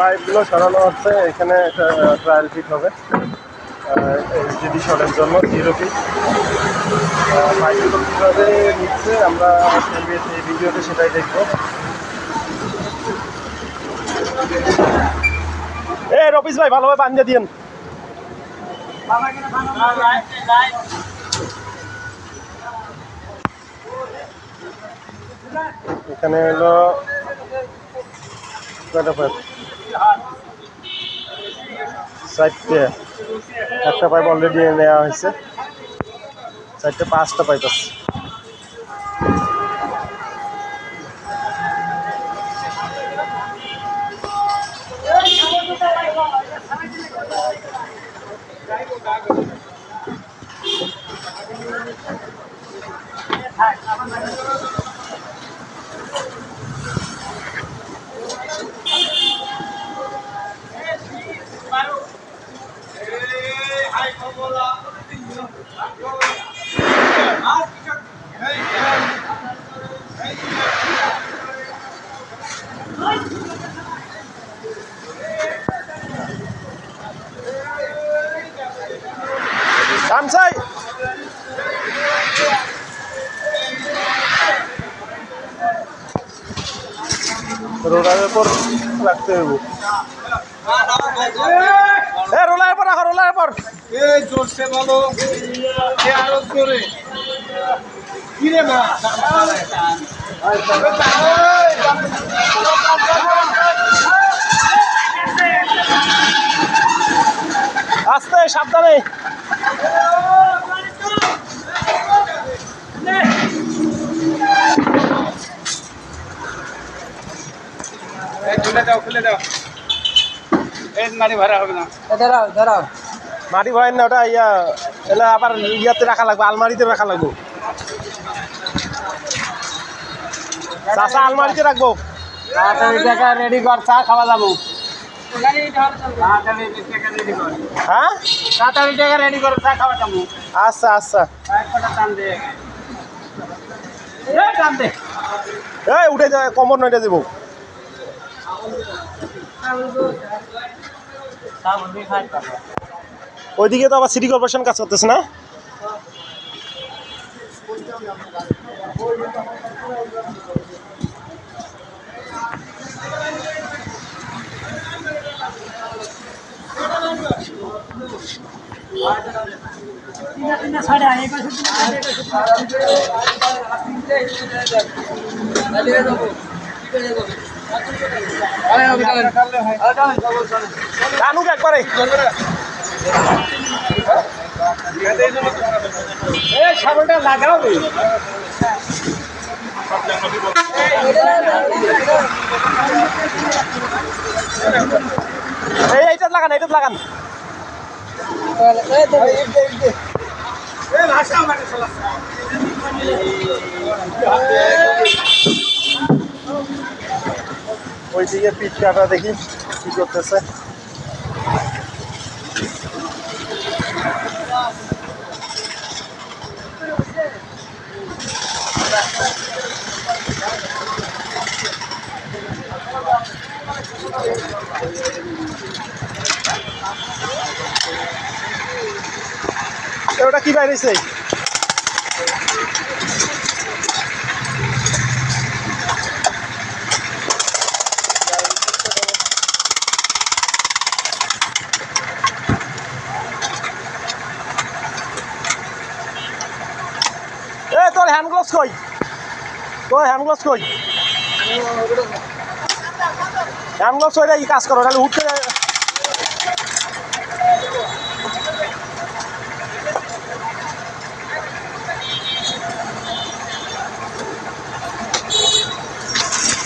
ছিল সরানো হচ্ছে, এখানে ট্রায়াল ফিট হবে। জিডি শটের জন্য জিরো ফিট মাইক্রোগুলো কীভাবে নিচ্ছে, আমরা এই- ভিডিওতে সেটাই দেখব। এ রবিস ভাই, ভালোভাবে বান্ধে দিয়েন। এখানে হলো পাইপ? চারটে একটা পাইপ অলরেডি নেওয়া হয়েছে। চারটে পাঁচটা পাইপ আছে। সামসাই রোডার উপর রাখতে হবে এ রোলার পর রাখো রোলার পর এই জোরসে বলো। আরও মা? আস্তে সাবধানে। দাও খুলে দাও। এই মারি ভরা হবে না। দাঁড়াও দাঁড়াও মাটি ভয় না ওটা ইয়া এলা আবার ইয়াতে রাখা লাগবে আলমারিতে রাখা লাগবে। চাষা আলমারিতে রাখব। তাড়াতাড়ি টাকা রেডি কর চা খাওয়া যাব। হ্যাঁ? তাড়াতাড়ি টাকা রেডি কর চা খাওয়া যাব। আচ্ছা আচ্ছা। টান দে। উঠে যায় কমর নয়টা দেবো। ওইদিকে তো আবার সিটি কর্পোরেশন কাজ করতেছে না? টানুক একবারে ছাগলটা লাগাও এই এইটা লাগান এইটা লাগান। ভাষা মানে ওইদিকে পিঠ কাটা দেখি কি করতেছে। এ, ওটা কি বাইরেছে হ্যান্ড গ্লোভস কই? তোর হ্যান্ড গ্লোভস কই? হ্যান্ড গ্লোভস ওইটা কি কাজ করো, তাহলে উঠতে